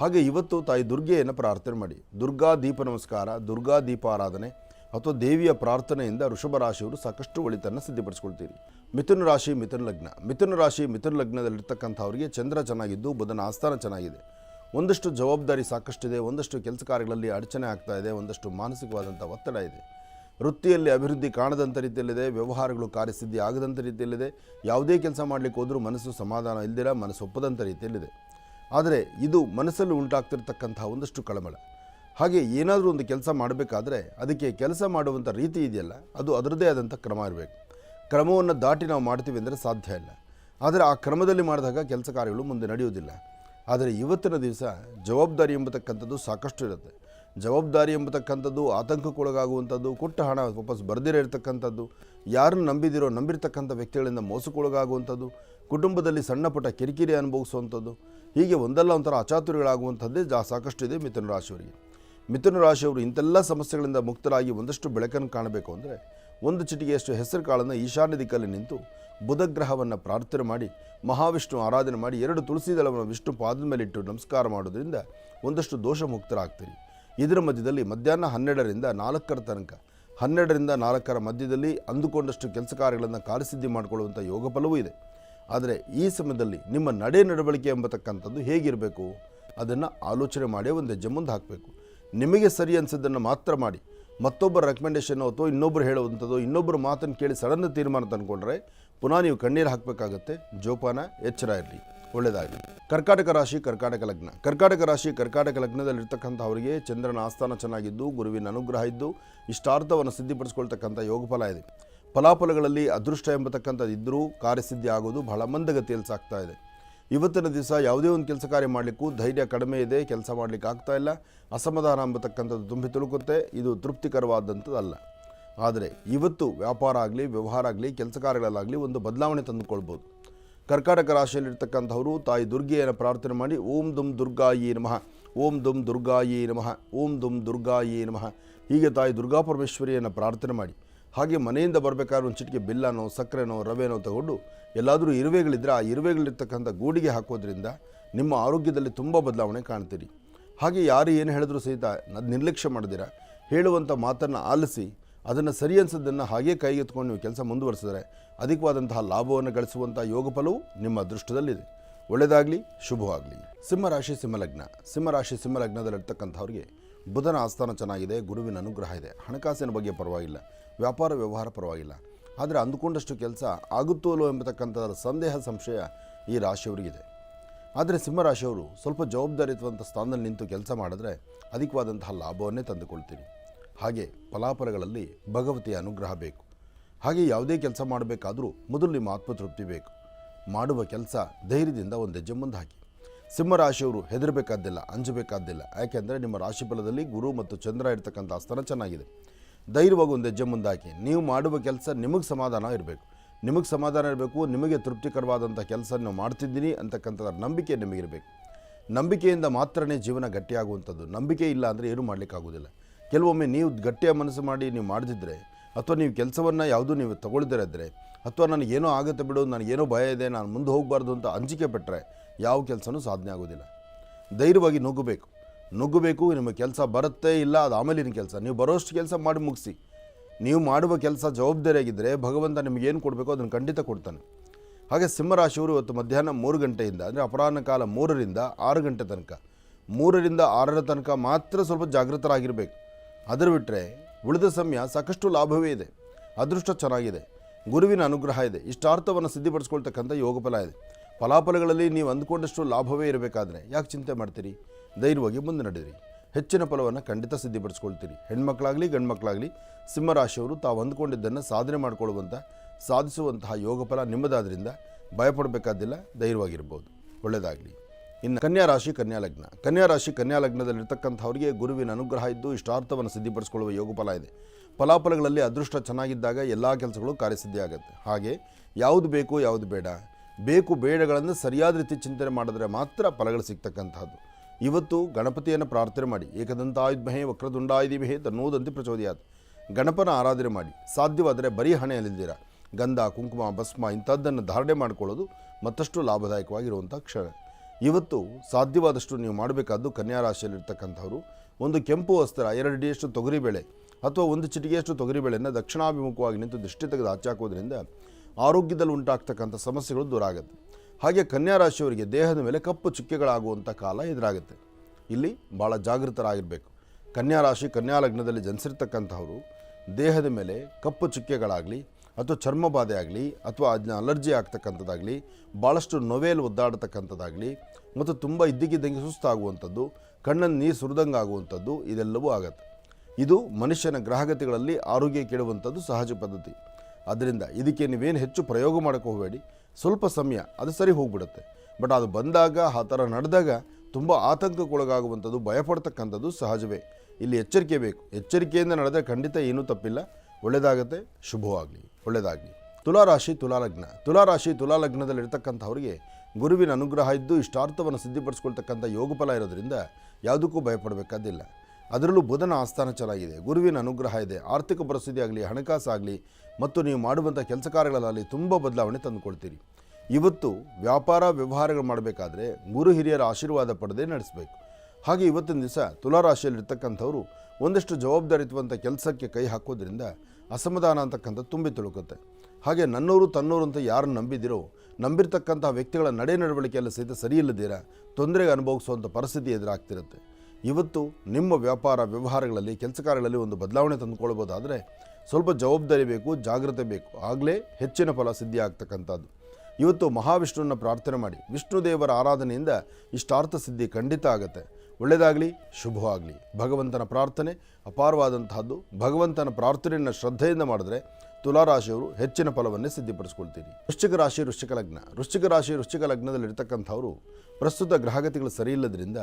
ಹಾಗೆ ಇವತ್ತು ತಾಯಿ ದುರ್ಗೆಯನ್ನು ಪ್ರಾರ್ಥನೆ ಮಾಡಿ. ದುರ್ಗಾ ದೀಪ ನಮಸ್ಕಾರ, ದುರ್ಗಾ ದೀಪ ಆರಾಧನೆ ಅಥವಾ ದೇವಿಯ ಪ್ರಾರ್ಥನೆಯಿಂದ ಋಷಭ ರಾಶಿಯವರು ಸಾಕಷ್ಟು ಒಳಿತನ್ನು ಸಿದ್ಧಪಡಿಸ್ಕೊಳ್ತೀರಿ. ಮಿಥುನ ರಾಶಿ, ಮಿಥುನ ಲಗ್ನ. ಮಿಥುನ ರಾಶಿ, ಮಿಥುನ ಲಗ್ನದಲ್ಲಿರ್ತಕ್ಕಂಥವರಿಗೆ ಚಂದ್ರ ಚೆನ್ನಾಗಿದ್ದು, ಬುಧನ ಆಸ್ಥಾನ ಚೆನ್ನಾಗಿದೆ. ಒಂದಷ್ಟು ಜವಾಬ್ದಾರಿ ಸಾಕಷ್ಟಿದೆ, ಒಂದಷ್ಟು ಕೆಲಸ ಕಾರ್ಯಗಳಲ್ಲಿ ಅಡಚಣೆ ಆಗ್ತಾ ಇದೆ, ಒಂದಷ್ಟು ಮಾನಸಿಕವಾದಂಥ ಒತ್ತಡ ಇದೆ. ವೃತ್ತಿಯಲ್ಲಿ ಅಭಿವೃದ್ಧಿ ಕಾಣದಂಥ ರೀತಿಯಲ್ಲಿದೆ, ವ್ಯವಹಾರಗಳು ಕಾರ್ಯಸಿದ್ಧಿ ಆಗದಂಥ ರೀತಿಯಲ್ಲಿದೆ. ಯಾವುದೇ ಕೆಲಸ ಮಾಡಲಿಕ್ಕೆ ಹೋದರೂ ಮನಸ್ಸು ಸಮಾಧಾನ ಇಲ್ದಿರ, ಮನಸ್ಸು ಒಪ್ಪದಂಥ ರೀತಿಯಲ್ಲಿದೆ. ಆದರೆ ಇದು ಮನಸ್ಸಲ್ಲಿ ಉಂಟಾಗ್ತಿರ್ತಕ್ಕಂತಹ ಒಂದಷ್ಟು ಕಳಮಳ. ಹಾಗೆ ಏನಾದರೂ ಒಂದು ಕೆಲಸ ಮಾಡಬೇಕಾದ್ರೆ ಅದಕ್ಕೆ ಕೆಲಸ ಮಾಡುವಂಥ ರೀತಿ ಇದೆಯಲ್ಲ, ಅದು ಅದರದ್ದೇ ಆದಂಥ ಕ್ರಮ ಇರಬೇಕು. ಕ್ರಮವನ್ನು ದಾಟಿ ನಾವು ಮಾಡ್ತೀವಿ ಅಂದರೆ ಸಾಧ್ಯ ಇಲ್ಲ. ಆದರೆ ಆ ಕ್ರಮದಲ್ಲಿ ಮಾಡಿದಾಗ ಕೆಲಸ ಕಾರ್ಯಗಳು ಮುಂದೆ ನಡೆಯುವುದಿಲ್ಲ. ಆದರೆ ಇವತ್ತಿನ ದಿವಸ ಜವಾಬ್ದಾರಿ ಎಂಬತಕ್ಕಂಥದ್ದು ಸಾಕಷ್ಟು ಇರುತ್ತೆ. ಜವಾಬ್ದಾರಿ ಎಂಬತಕ್ಕಂಥದ್ದು, ಆತಂಕಕ್ಕೊಳಗಾಗುವಂಥದ್ದು, ಕೊಟ್ಟ ಹಣ ವಾಪಸ್ ಬರದಿರೋ ಇರತಕ್ಕಂಥದ್ದು, ಯಾರನ್ನು ನಂಬಿದಿರೋ ನಂಬಿರ್ತಕ್ಕಂಥ ವ್ಯಕ್ತಿಗಳಿಂದ ಮೋಸಕ್ಕೊಳಗಾಗುವಂಥದ್ದು, ಕುಟುಂಬದಲ್ಲಿ ಸಣ್ಣ ಪುಟ್ಟ ಕಿರಿಕಿರಿ ಅನುಭವಿಸುವಂಥದ್ದು ಹೀಗೆ ಒಂದಲ್ಲ ಒಂಥರ ಅಚಾತುರಿಗಳಾಗುವಂಥದ್ದೇ ಜಾ ಸಾಕಷ್ಟು ಇದೆ ಮಿಥುನ ರಾಶಿಯವರಿಗೆ. ಮಿಥುನ ರಾಶಿಯವರು ಇಂಥೆಲ್ಲ ಸಮಸ್ಯೆಗಳಿಂದ ಮುಕ್ತರಾಗಿ ಒಂದಷ್ಟು ಬೆಳಕನ್ನು ಕಾಣಬೇಕು ಅಂದರೆ ಒಂದು ಚಿಟಿಗೆಯಷ್ಟು ಹೆಸರು ಕಾಳನ್ನು ಈಶಾನ್ಯ ದಿಕ್ಕಲ್ಲಿ ನಿಂತು ಬುಧಗ್ರಹವನ್ನು ಪ್ರಾರ್ಥನೆ ಮಾಡಿ, ಮಹಾವಿಷ್ಣು ಆರಾಧನೆ ಮಾಡಿ, ಎರಡು ತುಳಸಿ ದಳವನ್ನು ವಿಷ್ಣು ಪಾದದ ಮೇಲೆ ಇಟ್ಟು ನಮಸ್ಕಾರ ಮಾಡೋದ್ರಿಂದ ಒಂದಷ್ಟು ದೋಷ ಮುಕ್ತರಾಗ್ತೀರಿ. ಇದರ ಮಧ್ಯದಲ್ಲಿ ಮಧ್ಯಾಹ್ನ ಹನ್ನೆರಡರಿಂದ ನಾಲ್ಕರ ತನಕ, ಹನ್ನೆರಡರಿಂದ ನಾಲ್ಕರ ಮಧ್ಯದಲ್ಲಿ ಅಂದುಕೊಂಡಷ್ಟು ಕೆಲಸ ಕಾರ್ಯಗಳನ್ನು ಕಾರ್ಯಸಿದ್ಧಿ ಮಾಡಿಕೊಳ್ಳುವಂಥ ಯೋಗ ಫಲವೂ ಇದೆ. ಆದರೆ ಈ ಸಮಯದಲ್ಲಿ ನಿಮ್ಮ ನಡೆ ನಡವಳಿಕೆ ಎಂಬತಕ್ಕಂಥದ್ದು ಹೇಗಿರಬೇಕು? ಅದನ್ನು ಆಲೋಚನೆ ಮಾಡಿ ಒಂದು ಹೆಜ್ಜೆ ಮುಂದೆ ಹಾಕಬೇಕು. ನಿಮಗೆ ಸರಿ ಅನಿಸಿದ್ದನ್ನು ಮಾತ್ರ ಮಾಡಿ. ಮತ್ತೊಬ್ಬರ ರೆಕಮೆಂಡೇಷನ್ ಅಥವಾ ಇನ್ನೊಬ್ಬರು ಹೇಳುವಂಥದ್ದು ಇನ್ನೊಬ್ಬರ ಮಾತನ್ನು ಕೇಳಿ ಸಡನ್ ತೀರ್ಮಾನ ತಂದುಕೊಂಡ್ರೆ ಪುನಃ ನೀವು ಕಣ್ಣೀರು ಹಾಕಬೇಕಾಗತ್ತೆ. ಜೋಪಾನ ಎಚ್ಚರ ಇರಲಿ. ಒಳ್ಳೆಯದಾಗಲಿ ಕರ್ಕಾಟಕ ರಾಶಿ, ಕರ್ಕಾಟಕ ಲಗ್ನ. ಕರ್ಕಾಟಕ ರಾಶಿ, ಕರ್ಕಾಟಕ ಲಗ್ನದಲ್ಲಿರ್ತಕ್ಕಂಥವರಿಗೆ ಚಂದ್ರನ ಆಸ್ಥಾನ ಚೆನ್ನಾಗಿದ್ದು, ಗುರುವಿನ ಅನುಗ್ರಹ ಇದ್ದು, ಇಷ್ಟಾರ್ಥವನ್ನು ಸಿದ್ಧಿಪಡಿಸ್ಕೊಳ್ತಕ್ಕಂಥ ಯೋಗಫಲ ಇದೆ. ಫಲಾಫಲಗಳಲ್ಲಿ ಅದೃಷ್ಟ ಎಂಬತಕ್ಕಂಥದ್ದು ಇದ್ದರೂ ಕಾರ್ಯಸಿದ್ಧಿ ಆಗೋದು ಬಹಳ ಮಂದಗತಿಯಲ್ಲಿ ಸಾಗ್ತಾ ಇದೆ. ಇವತ್ತಿನ ದಿವಸ ಯಾವುದೇ ಒಂದು ಕೆಲಸ ಕಾರ್ಯ ಮಾಡಲಿಕ್ಕೂ ಧೈರ್ಯ ಕಡಿಮೆ ಇದೆ, ಕೆಲಸ ಮಾಡಲಿಕ್ಕೆ ಆಗ್ತಾ ಇಲ್ಲ, ಅಸಮಾಧಾನ ಎಂಬತಕ್ಕಂಥದ್ದು ತುಂಬಿ ತುಳುಕುತ್ತೆ, ಇದು ತೃಪ್ತಿಕರವಾದಂಥದ್ದಲ್ಲ. ಆದರೆ ಇವತ್ತು ವ್ಯಾಪಾರ ಆಗಲಿ, ವ್ಯವಹಾರ ಆಗಲಿ, ಕೆಲಸ ಕಾರ್ಯಗಳಲ್ಲಾಗಲಿ ಒಂದು ಬದಲಾವಣೆ ತಂದುಕೊಳ್ಬೋದು. ಕರ್ಕಾಟಕ ರಾಶಿಯಲ್ಲಿರ್ತಕ್ಕಂಥವರು ತಾಯಿ ದುರ್ಗೆಯನ್ನು ಪ್ರಾರ್ಥನೆ ಮಾಡಿ, ಓಂ ದುಮ್ ದುರ್ಗಾಯಿ ನಮಃ, ಓಂ ದುಮ್ ದುರ್ಗಾಯಿ ನಮಃ, ಓಂ ದುಮ್ ದುರ್ಗಾಯಿ ನಮಃ. ಹೀಗೆ ತಾಯಿ ದುರ್ಗಾ ಪರಮೇಶ್ವರಿಯನ್ನು ಪ್ರಾರ್ಥನೆ ಮಾಡಿ ಹಾಗೆ ಮನೆಯಿಂದ ಬರಬೇಕಾದ್ರೆ ಒಂದು ಚಿಟಿಕೆ ಬೆಲ್ಲನೋ, ಸಕ್ಕರೆನೋ, ರವೆನೋ ತಗೊಂಡು ಎಲ್ಲಾದರೂ ಇರುವೆಗಳಿದ್ದರೆ ಆ ಇರುವೆಗಳಿರ್ತಕ್ಕಂಥ ಗೂಡಿಗೆ ಹಾಕೋದ್ರಿಂದ ನಿಮ್ಮ ಆರೋಗ್ಯದಲ್ಲಿ ತುಂಬ ಬದಲಾವಣೆ ಕಾಣ್ತೀರಿ. ಹಾಗೆ ಯಾರು ಏನು ಹೇಳಿದ್ರು ಸಹಿತ ಅದು ನಿರ್ಲಕ್ಷ್ಯ ಮಾಡಿದಿರ? ಹೇಳುವಂಥ ಮಾತನ್ನು ಆಲಿಸಿ ಅದನ್ನು ಸರಿ ಅನ್ಸೋದನ್ನು ಹಾಗೇ ಕೈಗೆತ್ಕೊಂಡು ನೀವು ಕೆಲಸ ಮುಂದುವರಿಸಿದ್ರೆ ಅಧಿಕವಾದಂತಹ ಲಾಭವನ್ನು ಗಳಿಸುವಂಥ ಯೋಗ ಫಲವು ನಿಮ್ಮ ಅದೃಷ್ಟದಲ್ಲಿದೆ ಒಳ್ಳೆಯದಾಗಲಿ, ಶುಭವಾಗಲಿ. ಸಿಂಹರಾಶಿ ಸಿಂಹಲಗ್ನ. ಸಿಂಹರಾಶಿ ಸಿಂಹಲಗ್ನದಲ್ಲಿರ್ತಕ್ಕಂಥವ್ರಿಗೆ ಬುಧನ ಆಸ್ಥಾನ ಚೆನ್ನಾಗಿದೆ, ಗುರುವಿನ ಅನುಗ್ರಹ ಇದೆ. ಹಣಕಾಸಿನ ಬಗ್ಗೆ ಪರವಾಗಿಲ್ಲ. ವ್ಯಾಪಾರ ವ್ಯವಹಾರ ಪರವಾಗಿಲ್ಲ. ಆದರೆ ಅಂದುಕೊಂಡಷ್ಟು ಕೆಲಸ ಆಗುತ್ತೋ ಅಲ್ಲೋ ಸಂದೇಹ ಸಂಶಯ ಈ ರಾಶಿಯವರಿಗಿದೆ. ಆದರೆ ಸಿಂಹರಾಶಿಯವರು ಸ್ವಲ್ಪ ಜವಾಬ್ದಾರಿಯುತವಂಥ ಸ್ಥಾನದಲ್ಲಿ ನಿಂತು ಕೆಲಸ ಮಾಡಿದ್ರೆ ಅಧಿಕವಾದಂತಹ ಲಾಭವನ್ನೇ ತಂದುಕೊಳ್ತೀರಿ. ಹಾಗೆ ಫಲಾಫಲಗಳಲ್ಲಿ ಭಗವತಿಯ ಅನುಗ್ರಹ ಬೇಕು. ಹಾಗೆ ಯಾವುದೇ ಕೆಲಸ ಮಾಡಬೇಕಾದರೂ ಮೊದಲು ನಿಮ್ಮ ಆತ್ಮತೃಪ್ತಿ ಬೇಕು. ಮಾಡುವ ಕೆಲಸ ಧೈರ್ಯದಿಂದ ಒಂದು ಹೆಜ್ಜೆ ಮುಂದೆ ಹಾಕಿ. ಸಿಂಹರಾಶಿಯವರು ಹೆದರಬೇಕಾದ್ದಿಲ್ಲ, ಅಂಜಬೇಕಾದ್ದಿಲ್ಲ. ಯಾಕೆಂದರೆ ನಿಮ್ಮ ರಾಶಿ ಫಲದಲ್ಲಿ ಗುರು ಮತ್ತು ಚಂದ್ರ ಇರ್ತಕ್ಕಂಥ ಸ್ಥಾನ ಚೆನ್ನಾಗಿದೆ. ಧೈರ್ಯವಾಗಿ ಒಂದು ಹೆಜ್ಜೆ ಮುಂದಾಕಿ. ನೀವು ಮಾಡುವ ಕೆಲಸ ನಿಮಗೆ ಸಮಾಧಾನ ಇರಬೇಕು. ನಿಮಗೆ ಸಮಾಧಾನ ಇರಬೇಕು, ನಿಮಗೆ ತೃಪ್ತಿಕರವಾದಂಥ ಕೆಲಸ ನೀವು ಮಾಡ್ತಿದ್ದೀನಿ ಅಂತಕ್ಕಂಥದ್ರ ನಂಬಿಕೆ ನಿಮಗಿರಬೇಕು. ನಂಬಿಕೆಯಿಂದ ಮಾತ್ರನೇ ಜೀವನ ಗಟ್ಟಿಯಾಗುವಂಥದ್ದು. ನಂಬಿಕೆ ಇಲ್ಲ ಅಂದರೆ ಏನೂ ಮಾಡಲಿಕ್ಕಾಗೋದಿಲ್ಲ ಕೆಲವೊಮ್ಮೆ ನೀವು ಗಟ್ಟಿಯ ಮನಸ್ಸು ಮಾಡಿ ನೀವು ಮಾಡದಿದ್ದರೆ ಅಥವಾ ನೀವು ಕೆಲಸವನ್ನು ಯಾವುದೂ ನೀವು ತಗೊಳ್ದಿರ ಇದ್ದರೆ ಅಥವಾ ನನಗೇನೋ ಆಗುತ್ತೆ ಬಿಡು ನನಗೇನೋ ಭಯ ಇದೆ, ನಾನು ಮುಂದೆ ಹೋಗಬಾರ್ದು ಅಂತ ಅಂಜಿಕೆ ಪಟ್ಟರೆ ಯಾವ ಕೆಲಸನೂ ಸಾಧನೆ ಆಗೋದಿಲ್ಲ. ಧೈರ್ಯವಾಗಿ ನುಗ್ಗಬೇಕು. ನುಗ್ಗಬೇಕು ನಿಮ್ಮ ಕೆಲಸ ಬರುತ್ತೆ ಇಲ್ಲ, ಅದು ಆಮೇಲಿನ ಕೆಲಸ. ನೀವು ಬರೋಷ್ಟು ಕೆಲಸ ಮಾಡಿ ಮುಗಿಸಿ. ನೀವು ಮಾಡುವ ಕೆಲಸ ಜವಾಬ್ದಾರಿಯಾಗಿದ್ದರೆ ಭಗವಂತ ನಿಮಗೇನು ಕೊಡಬೇಕು ಅದನ್ನು ಖಂಡಿತ ಕೊಡ್ತಾನೆ. ಹಾಗೆ ಸಿಂಹರಾಶಿಯವರು ಇವತ್ತು ಮಧ್ಯಾಹ್ನ ಮೂರು ಗಂಟೆಯಿಂದ, ಅಂದರೆ ಅಪರಾಹ್ನ ಕಾಲ ಮೂರರಿಂದ ಆರು ಗಂಟೆ ತನಕ. ಮೂರರಿಂದ ಆರರ ತನಕ ಮಾತ್ರ ಸ್ವಲ್ಪ ಜಾಗೃತರಾಗಿರಬೇಕು. ಅದರ ಬಿಟ್ಟರೆ ಉಳಿದ ಸಮಯ ಸಾಕಷ್ಟು ಲಾಭವೇ ಇದೆ. ಅದೃಷ್ಟ ಚೆನ್ನಾಗಿದೆ. ಗುರುವಿನ ಅನುಗ್ರಹ ಇದೆ. ಇಷ್ಟಾರ್ಥವನ್ನು ಸಿದ್ಧಿಪಡಿಸ್ಕೊಳ್ತಕ್ಕಂಥ ಯೋಗ ಫಲ ಇದೆ. ಫಲಾಫಲಗಳಲ್ಲಿ ನೀವು ಅಂದ್ಕೊಂಡಷ್ಟು ಲಾಭವೇ ಇರಬೇಕಾದ್ರೆ ಯಾಕೆ ಚಿಂತೆ ಮಾಡ್ತೀರಿ? ಧೈರ್ಯವಾಗಿ ಮುಂದೆ ನಡೆಯಿರಿ ಹೆಚ್ಚಿನ ಫಲವನ್ನು ಖಂಡಿತ ಸಿದ್ಧಿಪಡಿಸ್ಕೊಳ್ತೀರಿ. ಹೆಣ್ಮಕ್ಳಾಗಲಿ, ಗಂಡ್ಮಕ್ಳಾಗಲಿ ಸಿಂಹರಾಶಿಯವರು ತಾವು ಅಂದ್ಕೊಂಡಿದ್ದನ್ನು ಸಾಧನೆ ಮಾಡಿಕೊಳ್ಳುವಂಥ ಸಾಧಿಸುವಂತಹ ಯೋಗ ಫಲ ನಿಮ್ಮದಾದ್ರಿಂದ ಭಯಪಡಬೇಕಾದಿಲ್ಲ, ಧೈರ್ಯವಾಗಿರ್ಬೋದು. ಒಳ್ಳೆಯದಾಗಲಿ ಇನ್ನು ಕನ್ಯಾ ರಾಶಿ, ಕನ್ಯಾ ಲಗ್ನ. ಕನ್ಯಾ ರಾಶಿ, ಕನ್ಯಾ ಲಗ್ನದಲ್ಲಿರ್ತಕ್ಕಂಥವರಿಗೆ ಗುರುವಿನ ಅನುಗ್ರಹ ಇದ್ದು ಇಷ್ಟಾರ್ಥವನ್ನು ಸಿದ್ಧಿಪಡಿಸಿಕೊಳ್ಳುವ ಯೋಗ ಫಲ ಇದೆ. ಫಲಾಫಲಗಳಲ್ಲಿ ಅದೃಷ್ಟ ಚೆನ್ನಾಗಿದ್ದಾಗ ಎಲ್ಲ ಕೆಲಸಗಳು ಕಾರ್ಯಸಿದ್ಧಿ ಆಗುತ್ತೆ. ಹಾಗೆ ಯಾವುದು ಬೇಕು, ಯಾವುದು ಬೇಡ. ಬೇಕು ಬೇಡಗಳನ್ನು ಸರಿಯಾದ ರೀತಿ ಚಿಂತನೆ ಮಾಡಿದ್ರೆ ಮಾತ್ರ ಫಲಗಳು ಸಿಗ್ತಕ್ಕಂಥದ್ದು. ಇವತ್ತು ಗಣಪತಿಯನ್ನು ಪ್ರಾರ್ಥನೆ ಮಾಡಿ ಏಕದಂತಾಯುಧ್ಮಹೇ ವಕ್ರದುಂಡಾಯುಧಿಮಹೇ ತನ್ನೋದಂತೆ ಪ್ರಚೋದಯಾತ್. ಗಣಪನ ಆರಾಧನೆ ಮಾಡಿ, ಸಾಧ್ಯವಾದರೆ ಬರೀ ಹಣೆಯಲ್ಲಿದ್ದೀರ? ಗಂಧ, ಕುಂಕುಮ, ಭಸ್ಮ ಇಂಥದ್ದನ್ನು ಧಾರಣೆ ಮಾಡಿಕೊಳ್ಳೋದು ಮತ್ತಷ್ಟು ಲಾಭದಾಯಕವಾಗಿರುವಂಥ ಕ್ಷಣ. ಇವತ್ತು ಸಾಧ್ಯವಾದಷ್ಟು ನೀವು ಮಾಡಬೇಕಾದ್ದು ಕನ್ಯಾ ರಾಶಿಯಲ್ಲಿರ್ತಕ್ಕಂಥವ್ರು ಒಂದು ಕೆಂಪು ವಸ್ತ್ರ ಎರಡು ಅಡಿಯಷ್ಟು ತೊಗರಿಬೇಳೆ ಅಥವಾ ಒಂದು ಚಿಟಿಗೆಯಷ್ಟು ತೊಗರಿಬೇಳೆಯನ್ನು ದಕ್ಷಿಣಾಭಿಮುಖವಾಗಿ ನಿಂತು ದೃಷ್ಟಿ ತೆಗೆದು ಹಚ್ಚಾಕೋದ್ರಿಂದ ಆರೋಗ್ಯದಲ್ಲಿ ಉಂಟಾಗ್ತಕ್ಕಂಥ ಸಮಸ್ಯೆಗಳು ದೂರ ಆಗುತ್ತೆ. ಹಾಗೆ ಕನ್ಯಾ ರಾಶಿಯವರಿಗೆ ದೇಹದ ಮೇಲೆ ಕಪ್ಪು ಚುಕ್ಕೆಗಳಾಗುವಂಥ ಕಾಲ ಎದುರಾಗುತ್ತೆ. ಇಲ್ಲಿ ಭಾಳ ಜಾಗೃತರಾಗಿರಬೇಕು. ಕನ್ಯಾ ರಾಶಿ ಕನ್ಯಾ ಲಗ್ನದಲ್ಲಿ ಜನಿಸಿರ್ತಕ್ಕಂಥವರು ದೇಹದ ಮೇಲೆ ಕಪ್ಪು ಚುಕ್ಕೆಗಳಾಗಲಿ ಅಥವಾ ಚರ್ಮ ಬಾಧೆ ಆಗಲಿ ಅಥವಾ ಅದನ್ನ ಅಲರ್ಜಿ ಆಗ್ತಕ್ಕಂಥದ್ದಾಗಲಿ ಭಾಳಷ್ಟು ನೊವೇಲ್ ಒದ್ದಾಡತಕ್ಕಂಥದ್ದಾಗಲಿ ಮತ್ತು ತುಂಬ ಇದ್ದಕ್ಕಿದ್ದಂಗೆ ಸುಸ್ತಾಗುವಂಥದ್ದು ಕಣ್ಣನ್ನು ನೀರು ಸುರಿದಂಗೆ ಆಗುವಂಥದ್ದು ಇದೆಲ್ಲವೂ ಆಗತ್ತೆ. ಇದು ಮನುಷ್ಯನ ಗ್ರಹಗತಿಗಳಲ್ಲಿ ಆರೋಗ್ಯ ಕೆಡುವಂಥದ್ದು ಸಹಜ ಪದ್ಧತಿ. ಆದ್ದರಿಂದ ಇದಕ್ಕೆ ನೀವೇನು ಹೆಚ್ಚು ಪ್ರಯೋಗ ಮಾಡೋಕ್ಕೆ ಹೋಗಬೇಡಿ. ಸ್ವಲ್ಪ ಸಮಯ, ಅದು ಸರಿ ಹೋಗ್ಬಿಡುತ್ತೆ. ಬಟ್ ಅದು ಬಂದಾಗ, ಆ ಥರ ನಡೆದಾಗ ತುಂಬ ಆತಂಕಕ್ಕೊಳಗಾಗುವಂಥದ್ದು, ಭಯಪಡ್ತಕ್ಕಂಥದ್ದು ಸಹಜವೇ. ಇಲ್ಲಿ ಎಚ್ಚರಿಕೆ ಬೇಕು. ಎಚ್ಚರಿಕೆಯಿಂದ ನಡೆದರೆ ಖಂಡಿತ ಏನೂ ತಪ್ಪಿಲ್ಲ. ಒಳ್ಳೆಯದಾಗತ್ತೆ ಶುಭವಾಗಲಿ. ಒಳ್ಳೆಯದಾಗಲಿ ತುಲಾರಾಶಿ, ತುಲಾಲಗ್ನ. ತುಲಾರಾಶಿ, ತುಲಾಲಗ್ನದಲ್ಲಿರ್ತಕ್ಕಂಥವ್ರಿಗೆ ಗುರುವಿನ ಅನುಗ್ರಹ ಇದ್ದು, ಇಷ್ಟಾರ್ಥವನ್ನು ಸಿದ್ಧಿಪಡಿಸ್ಕೊಳ್ತಕ್ಕಂಥ ಯೋಗಫಲ ಇರೋದರಿಂದ ಯಾವುದಕ್ಕೂ ಭಯಪಡಬೇಕಾದಿಲ್ಲ. ಅದರಲ್ಲೂ ಬುಧನ ಆಸ್ಥಾನ ಚೆನ್ನಾಗಿದೆ, ಗುರುವಿನ ಅನುಗ್ರಹ ಇದೆ, ಆರ್ಥಿಕ ಪರಿಸ್ಥಿತಿ ಆಗಲಿ ಹಣಕಾಸಾಗಲಿ ಮತ್ತು ನೀವು ಮಾಡುವಂಥ ಕೆಲಸ ಕಾರ್ಯಗಳಲ್ಲಿ ತುಂಬ ಬದಲಾವಣೆ ತಂದುಕೊಳ್ತೀರಿ. ಇವತ್ತು ವ್ಯಾಪಾರ ವ್ಯವಹಾರಗಳು ಮಾಡಬೇಕಾದ್ರೆ ಗುರು ಹಿರಿಯರ ಆಶೀರ್ವಾದ ಪಡೆದೇ ನಡೆಸಬೇಕು. ಹಾಗೆ ಇವತ್ತಿನ ದಿವಸ ತುಲಾರಾಶಿಯಲ್ಲಿರ್ತಕ್ಕಂಥವ್ರು ಒಂದಷ್ಟು ಜವಾಬ್ದಾರಿತ್ವಂಥ ಕೆಲಸಕ್ಕೆ ಕೈ ಹಾಕೋದ್ರಿಂದ ಅಸಮಾಧಾನ ಅಂತಕ್ಕಂಥ ತುಂಬಿ ತುಳುಕುತ್ತೆ. ಹಾಗೆ ನನ್ನೋರು ತನ್ನೋರು ಅಂತ ಯಾರು ನಂಬಿದಿರೋ, ನಂಬಿರ್ತಕ್ಕಂಥ ವ್ಯಕ್ತಿಗಳ ನಡೆ ನಡವಳಿಕೆಯಲ್ಲಿ ಸಹಿತ ಸರಿಯಿಲ್ಲದಿರ ತೊಂದರೆಗೆ ಅನುಭವಿಸುವಂಥ ಪರಿಸ್ಥಿತಿ ಎದುರಾಗ್ತಿರುತ್ತೆ. ಇವತ್ತು ನಿಮ್ಮ ವ್ಯಾಪಾರ ವ್ಯವಹಾರಗಳಲ್ಲಿ ಕೆಲಸ ಕಾರ್ಯಗಳಲ್ಲಿ ಒಂದು ಬದಲಾವಣೆ ತಂದುಕೊಳ್ಬೋದಾದರೆ ಸ್ವಲ್ಪ ಜವಾಬ್ದಾರಿ ಬೇಕು, ಜಾಗ್ರತೆ ಬೇಕು. ಆಗಲೇ ಹೆಚ್ಚಿನ ಫಲ ಸಿದ್ಧಿ ಆಗ್ತಕ್ಕಂಥದ್ದು ಇವತ್ತು ಮಹಾವಿಷ್ಣುವನ್ನ ಪ್ರಾರ್ಥನೆ ಮಾಡಿ. ವಿಷ್ಣು ದೇವರ ಆರಾಧನೆಯಿಂದ ಇಷ್ಟಾರ್ಥ ಸಿದ್ಧಿ ಖಂಡಿತ ಆಗುತ್ತೆ. ಒಳ್ಳೆಯದಾಗಲಿ, ಶುಭವಾಗಲಿ. ಭಗವಂತನ ಪ್ರಾರ್ಥನೆ ಅಪಾರವಾದಂತಹದ್ದು ಭಗವಂತನ ಪ್ರಾರ್ಥನೆಯನ್ನು ಶ್ರದ್ಧೆಯಿಂದ ಮಾಡಿದ್ರೆ ತುಲಾರಾಶಿಯವರು ಹೆಚ್ಚಿನ ಫಲವನ್ನೇ ಸಿದ್ಧಿಪಡಿಸ್ಕೊಳ್ತೀರಿ. ವೃಶ್ಚಿಕ ರಾಶಿ, ವೃಶ್ಚಿಕ ಲಗ್ನ. ವೃಶ್ಚಿಕ ರಾಶಿ, ವೃಶ್ಚಿಕ ಲಗ್ನದಲ್ಲಿರ್ತಕ್ಕಂಥವರು ಪ್ರಸ್ತುತ ಗ್ರಹಗತಿಗಳು ಸರಿ ಇಲ್ಲದ್ರಿಂದ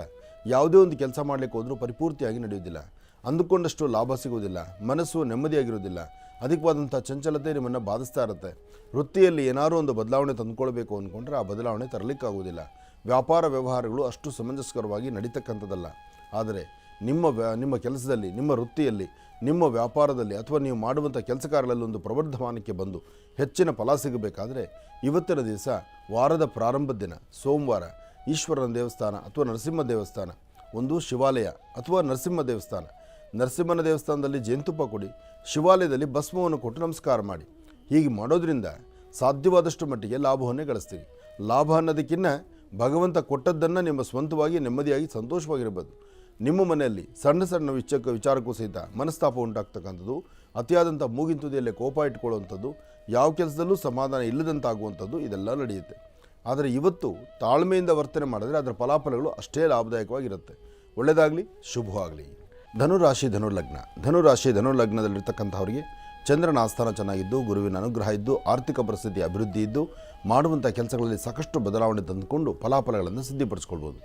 ಯಾವುದೇ ಒಂದು ಕೆಲಸ ಮಾಡಲಿಕ್ಕೆ ಹೋದರೂ ಪರಿಪೂರ್ತಿಯಾಗಿ ನಡೆಯುವುದಿಲ್ಲ. ಅಂದುಕೊಂಡಷ್ಟು ಲಾಭ ಸಿಗುವುದಿಲ್ಲ. ಮನಸ್ಸು ನೆಮ್ಮದಿಯಾಗಿರುವುದಿಲ್ಲ. ಅಧಿಕವಾದಂಥ ಚಂಚಲತೆ ನಿಮ್ಮನ್ನು ಬಾಧಿಸ್ತಾ ಇರುತ್ತೆ. ವೃತ್ತಿಯಲ್ಲಿ ಏನಾದರೂ ಒಂದು ಬದಲಾವಣೆ ತಂದುಕೊಳ್ಬೇಕು ಅಂದ್ಕೊಂಡ್ರೆ ಆ ಬದಲಾವಣೆ ತರಲಿಕ್ಕಾಗುವುದಿಲ್ಲ. ವ್ಯಾಪಾರ ವ್ಯವಹಾರಗಳು ಅಷ್ಟು ಸಮಂಜಸ್ಕರವಾಗಿ ನಡೀತಕ್ಕಂಥದ್ದಲ್ಲ. ಆದರೆ ನಿಮ್ಮ ವ್ಯಾ, ನಿಮ್ಮ ಕೆಲಸದಲ್ಲಿ, ನಿಮ್ಮ ವೃತ್ತಿಯಲ್ಲಿ, ನಿಮ್ಮ ವ್ಯಾಪಾರದಲ್ಲಿ ಅಥವಾ ನೀವು ಮಾಡುವಂಥ ಕೆಲಸ ಕಾರ್ಯಗಳಲ್ಲಿ ಒಂದು ಪ್ರವರ್ಧಮಾನಕ್ಕೆ ಬಂದು ಹೆಚ್ಚಿನ ಫಲ ಸಿಗಬೇಕಾದರೆ ಇವತ್ತಿನ ದಿವಸ ವಾರದ ಪ್ರಾರಂಭದ ದಿನ, ಸೋಮವಾರ. ಈಶ್ವರನ ದೇವಸ್ಥಾನ ಅಥವಾ ನರಸಿಂಹ ದೇವಸ್ಥಾನ, ಒಂದು ಶಿವಾಲಯ ಅಥವಾ ನರಸಿಂಹ ದೇವಸ್ಥಾನ. ನರಸಿಂಹನ ದೇವಸ್ಥಾನದಲ್ಲಿ ಜೇನುತುಪ್ಪ ಕೊಡಿ, ಶಿವಾಲಯದಲ್ಲಿ ಭಸ್ಮವನ್ನು ಕೊಟ್ಟು ನಮಸ್ಕಾರ ಮಾಡಿ. ಹೀಗೆ ಮಾಡೋದ್ರಿಂದ ಸಾಧ್ಯವಾದಷ್ಟು ಮಟ್ಟಿಗೆ ಲಾಭವನ್ನೇ ಗಳಿಸ್ತೀವಿ ಲಾಭ ಅನ್ನೋದಕ್ಕಿಂತ ಭಗವಂತ ಕೊಟ್ಟದ್ದನ್ನು ನಿಮ್ಮ ಸ್ವಂತವಾಗಿ, ನೆಮ್ಮದಿಯಾಗಿ, ಸಂತೋಷವಾಗಿರ್ಬೋದು. ನಿಮ್ಮ ಮನೆಯಲ್ಲಿ ಸಣ್ಣ ಸಣ್ಣ ವಿಚಕ್ಕ ವಿಚಾರಕ್ಕೂ ಸಹಿತ ಮನಸ್ತಾಪ ಉಂಟಾಗ್ತಕ್ಕಂಥದ್ದು, ಅತಿಯಾದಂಥ ಮೂಗಿನ ತುದಿಯಲ್ಲೇ ಕೋಪ ಇಟ್ಕೊಳ್ಳುವಂಥದ್ದು, ಯಾವ ಕೆಲಸದಲ್ಲೂ ಸಮಾಧಾನ ಇಲ್ಲದಂತಾಗುವಂಥದ್ದು ಇದೆಲ್ಲ ನಡೆಯುತ್ತೆ. ಆದರೆ ಇವತ್ತು ತಾಳ್ಮೆಯಿಂದ ವರ್ತನೆ ಮಾಡಿದ್ರೆ ಅದರ ಫಲಾಫಲಗಳು ಅಷ್ಟೇ ಲಾಭದಾಯಕವಾಗಿರುತ್ತೆ. ಒಳ್ಳೆಯದಾಗಲಿ, ಶುಭವಾಗಲಿ. ಧನುರಾಶಿ, ಧನುರ್ಲಗ್ನ. ಧನುರಾಶಿ ಧನುರ್ಲಗ್ನದಲ್ಲಿರ್ತಕ್ಕಂಥವರಿಗೆ ಚಂದ್ರನ ಆಸ್ಥಾನ ಚೆನ್ನಾಗಿದ್ದು, ಗುರುವಿನ ಅನುಗ್ರಹ ಇದ್ದು, ಆರ್ಥಿಕ ಪರಿಸ್ಥಿತಿ ಅಭಿವೃದ್ಧಿ ಇದ್ದು, ಮಾಡುವಂಥ ಕೆಲಸಗಳಲ್ಲಿ ಸಾಕಷ್ಟು ಬದಲಾವಣೆ ತಂದುಕೊಂಡು ಫಲಾಫಲಗಳನ್ನು ಸಿದ್ಧಿಪಡಿಸ್ಕೊಳ್ಬೋದು.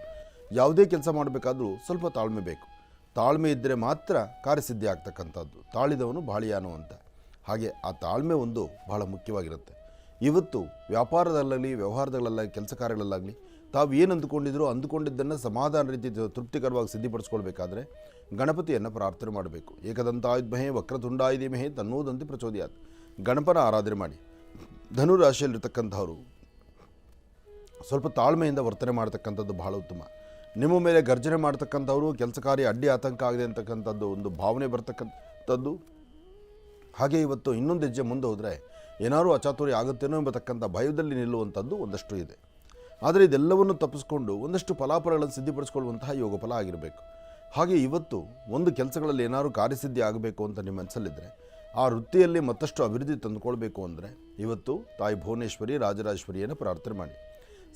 ಯಾವುದೇ ಕೆಲಸ ಮಾಡಬೇಕಾದ್ರೂ ಸ್ವಲ್ಪ ತಾಳ್ಮೆ ಬೇಕು. ತಾಳ್ಮೆ ಇದ್ದರೆ ಮಾತ್ರ ಕಾರ್ಯಸಿದ್ಧಿ ಆಗ್ತಕ್ಕಂಥದ್ದು. ತಾಳಿದವನು ಬಾಳಿಯಾನು ಅಂತ. ಹಾಗೆ ಆ ತಾಳ್ಮೆ ಒಂದು ಬಹಳ ಮುಖ್ಯವಾಗಿರುತ್ತೆ. ಇವತ್ತು ವ್ಯಾಪಾರದಲ್ಲಾಗಲಿ ವ್ಯವಹಾರದಲ್ಲಾಗಲಿ ಕೆಲಸ ಕಾರ್ಯಗಳಲ್ಲಾಗಲಿ, ತಾವು ಏನು ಅಂದುಕೊಂಡಿದ್ರು ಅಂದುಕೊಂಡಿದ್ದನ್ನು ಸಮಾಧಾನ ರೀತಿ ತೃಪ್ತಿಕರವಾಗಿ ಸಿದ್ಧಿಪಡಿಸ್ಕೊಳ್ಬೇಕಾದ್ರೆ ಗಣಪತಿಯನ್ನು ಪ್ರಾರ್ಥನೆ ಮಾಡಬೇಕು. ಏಕದಂತಾಯುಧ್ಮಹೇ ವಕ್ರತುಂಡಾಯುಧಿಮಹೇ ತನ್ನೋದಂತೆ ಪ್ರಚೋದಯಾತ್. ಗಣಪನ ಆರಾಧನೆ ಮಾಡಿ. ಧನುರಾಶಿಯಲ್ಲಿರ್ತಕ್ಕಂಥವ್ರು ಸ್ವಲ್ಪ ತಾಳ್ಮೆಯಿಂದ ವರ್ತನೆ ಮಾಡ್ತಕ್ಕಂಥದ್ದು ಬಹಳ ಉತ್ತಮ. ನಿಮ್ಮ ಮೇಲೆ ಗರ್ಜನೆ ಮಾಡ್ತಕ್ಕಂಥವ್ರು, ಕೆಲಸ ಕಾರ್ಯ ಅಡ್ಡಿ ಆತಂಕ ಆಗಿದೆ ಅಂತಕ್ಕಂಥದ್ದು ಒಂದು ಭಾವನೆ ಬರ್ತಕ್ಕಂಥದ್ದು. ಹಾಗೆ ಇವತ್ತು ಇನ್ನೊಂದು ಹೆಜ್ಜೆ ಮುಂದೆ ಹೋದರೆ ಏನಾದರೂ ಅಚಾತುರಿ ಆಗುತ್ತೇನೋ ಎಂಬತಕ್ಕಂಥ ಭಯದಲ್ಲಿ ನಿಲ್ಲುವಂಥದ್ದು ಒಂದಷ್ಟು ಇದೆ. ಆದರೆ ಇದೆಲ್ಲವನ್ನು ತಪ್ಪಿಸ್ಕೊಂಡು ಒಂದಷ್ಟು ಫಲಾಫಲಗಳನ್ನು ಸಿದ್ಧಿಪಡಿಸ್ಕೊಳ್ಳುವಂತಹ ಯೋಗ ಫಲ ಆಗಿರಬೇಕು. ಹಾಗೆ ಇವತ್ತು ಒಂದು ಕೆಲಸಗಳಲ್ಲಿ ಏನಾದರೂ ಕಾರ್ಯಸಿದ್ಧಿ ಆಗಬೇಕು ಅಂತ ನಿಮ್ಮ ಮನಸ್ಸಲ್ಲಿದ್ದರೆ ಆ ವೃತ್ತಿಯಲ್ಲಿ ಮತ್ತಷ್ಟು ಅಭಿವೃದ್ಧಿ ತಂದುಕೊಳ್ಬೇಕು ಅಂದರೆ ಇವತ್ತು ತಾಯಿ ಭುವನೇಶ್ವರಿ, ರಾಜರಾಜೇಶ್ವರಿಯನ್ನು ಪ್ರಾರ್ಥನೆ ಮಾಡಿ.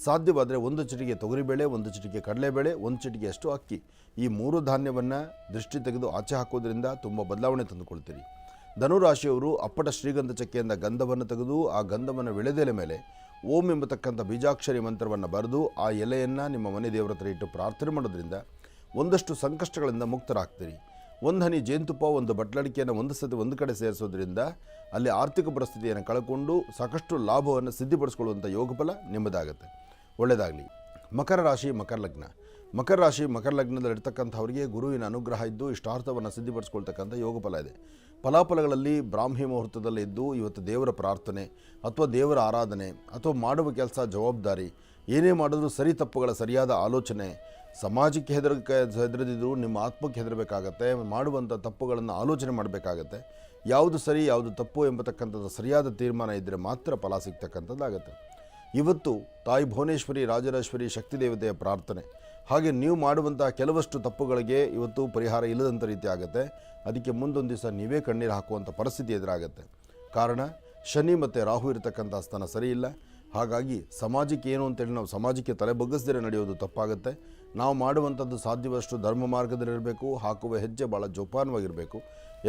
ಸಾಧ್ಯವಾದರೆ ಒಂದು ಚಿಟಿಕೆ ತೊಗರಿಬೇಳೆ, ಒಂದು ಚಿಟಿಕೆ ಕಡಲೆಬೇಳೆ, ಒಂದು ಚಿಟಿಕೆಯಷ್ಟು ಅಕ್ಕಿ. ಈ ಮೂರು ಧಾನ್ಯವನ್ನು ದೃಷ್ಟಿ ತೆಗೆದು ಆಚೆ ಹಾಕೋದ್ರಿಂದ ತುಂಬ ಬದಲಾವಣೆ ತಂದುಕೊಳ್ತೀರಿ. ಧನುರಾಶಿಯವರು ಅಪ್ಪಟ ಶ್ರೀಗಂಧ ಚಕ್ಕೆಯಿಂದ ಗಂಧವನ್ನು ತೆಗೆದು ಆ ಗಂಧವನ್ನು ವಿಳೆದೆಲೆ ಮೇಲೆ ಓಂ ಎಂಬತಕ್ಕಂಥ ಬೀಜಾಕ್ಷರಿ ಮಂತ್ರವನ್ನು ಬರೆದು ಆ ಎಲೆಯನ್ನು ನಿಮ್ಮ ಮನೆ ದೇವರ ಹತ್ರ ಇಟ್ಟು ಪ್ರಾರ್ಥನೆ ಮಾಡೋದ್ರಿಂದ ಒಂದಷ್ಟು ಸಂಕಷ್ಟಗಳಿಂದ ಮುಕ್ತರಾಗ್ತೀರಿ. ಒಂದು ಹನಿ ಜೇನುತುಪ್ಪ, ಒಂದು ಬಟ್ಲಡಿಕೆಯನ್ನು ಒಂದು ಸತಿ ಒಂದು ಕಡೆ ಸೇರಿಸೋದ್ರಿಂದ ಅಲ್ಲಿ ಆರ್ಥಿಕ ಪರಿಸ್ಥಿತಿಯನ್ನು ಕಳ್ಕೊಂಡು ಸಾಕಷ್ಟು ಲಾಭವನ್ನು ಸಿದ್ಧಿಪಡಿಸ್ಕೊಳ್ಳುವಂಥ ಯೋಗಫಲ ನಿಮ್ಮದಾಗುತ್ತೆ. ಒಳ್ಳೆಯದಾಗಲಿ ಮಕರ ರಾಶಿ, ಮಕರ ಲಗ್ನ. ಮಕರ ರಾಶಿ, ಮಕರ ಲಗ್ನದಲ್ಲಿರ್ತಕ್ಕಂಥವರಿಗೆ ಗುರುವಿನ ಅನುಗ್ರಹ ಇದ್ದು, ಇಷ್ಟಾರ್ಥವನ್ನು ಸಿದ್ಧಿಪಡಿಸ್ಕೊಳ್ತಕ್ಕಂಥ ಯೋಗ ಫಲ ಇದೆ ಫಲಾಫಲಗಳಲ್ಲಿ ಬ್ರಾಹ್ಮಿ ಮುಹೂರ್ತದಲ್ಲಿ ಇದ್ದು, ಇವತ್ತು ದೇವರ ಪ್ರಾರ್ಥನೆ ಅಥವಾ ದೇವರ ಆರಾಧನೆ ಅಥವಾ ಮಾಡುವ ಕೆಲಸ ಜವಾಬ್ದಾರಿ, ಏನೇ ಮಾಡಿದ್ರೂ ಸರಿ ತಪ್ಪುಗಳ ಸರಿಯಾದ ಆಲೋಚನೆ, ಸಮಾಜಕ್ಕೆ ಹೆದರ ಹೆದರದಿದ್ರು ನಿಮ್ಮ ಆತ್ಮಕ್ಕೆ ಹೆದರಬೇಕಾಗತ್ತೆ, ಮಾಡುವಂಥ ತಪ್ಪುಗಳನ್ನು ಆಲೋಚನೆ ಮಾಡಬೇಕಾಗತ್ತೆ. ಯಾವುದು ಸರಿ, ಯಾವುದು ತಪ್ಪು ಎಂಬತಕ್ಕಂಥದ್ದು ಸರಿಯಾದ ತೀರ್ಮಾನ ಇದ್ದರೆ ಮಾತ್ರ ಫಲ ಸಿಗ್ತಕ್ಕಂಥದ್ದಾಗತ್ತೆ. ಇವತ್ತು ತಾಯಿ ಭುವನೇಶ್ವರಿ, ರಾಜರಾಜೇಶ್ವರಿ ಶಕ್ತಿ ದೇವತೆಯ ಪ್ರಾರ್ಥನೆ. ಹಾಗೆ ನೀವು ಮಾಡುವಂಥ ಕೆಲವಷ್ಟು ತಪ್ಪುಗಳಿಗೆ ಇವತ್ತು ಪರಿಹಾರ ಇಲ್ಲದಂಥ ರೀತಿ ಆಗುತ್ತೆ. ಅದಕ್ಕೆ ಮುಂದೊಂದು ದಿವಸ ನೀವೇ ಕಣ್ಣೀರು ಹಾಕುವಂಥ ಪರಿಸ್ಥಿತಿ ಎದುರಾಗುತ್ತೆ. ಕಾರಣ, ಶನಿ ಮತ್ತು ರಾಹು ಇರತಕ್ಕಂಥ ಸ್ಥಾನ ಸರಿಯಿಲ್ಲ. ಹಾಗಾಗಿ ಸಮಾಜಕ್ಕೆ ಏನು ಅಂತೇಳಿ ನಾವು ಸಮಾಜಕ್ಕೆ ತಲೆ ಬಗ್ಗಿಸದೇ ನಡೆಯೋದು ತಪ್ಪಾಗುತ್ತೆ. ನಾವು ಮಾಡುವಂಥದ್ದು ಸಾಧ್ಯವಷ್ಟು ಧರ್ಮ ಮಾರ್ಗದಲ್ಲಿರಬೇಕು ಹಾಕುವ ಹೆಜ್ಜೆ ಭಾಳ ಜೋಪಾನವಾಗಿರಬೇಕು.